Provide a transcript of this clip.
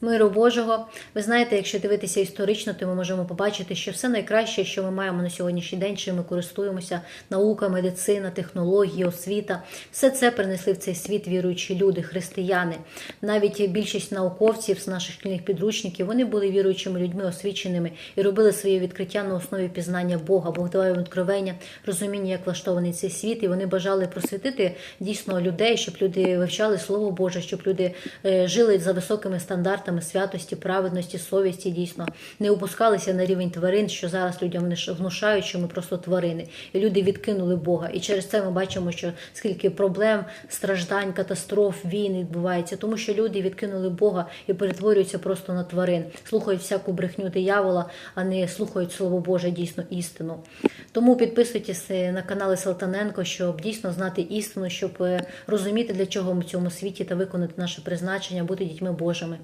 Миру Божого. Ви знаєте, якщо дивитися історично, то ми можемо побачити, що все найкраще, що ми маємо на сьогоднішній день, чим ми користуємося, наука, медицина, технології, освіта, все це принесли в цей світ віруючі люди, християни. Навіть більшість науковців з наших шкільних підручників вони були віруючими людьми, освіченими і робили своє відкриття на основі пізнання Бога, Бог давав їм відкровення, розуміння, як влаштований цей світ, і вони бажали просвітити дійсно людей, щоб люди вивчали Слово Боже, щоб люди е, жили за високими стандартами святості, праведності, совісті, дійсно не опускалися на рівень тварин, що зараз людям вниш- внушають, що ми просто тварини, і люди відкинули Бога. І через це ми бачимо, що скільки проблем, страждань, катастроф, війн відбувається, тому що люди відкинули Бога і перетворюються просто на тварин, слухають всяку брехню диявола, а не слухають Слово Боже, дійсно істину. Тому підписуйтесь е, на канали Салтаненко, щоб дійсно знати істину, щоб е, розуміти, для чого ми в цьому світі та виконати наше призначення, бути дітьми Божими.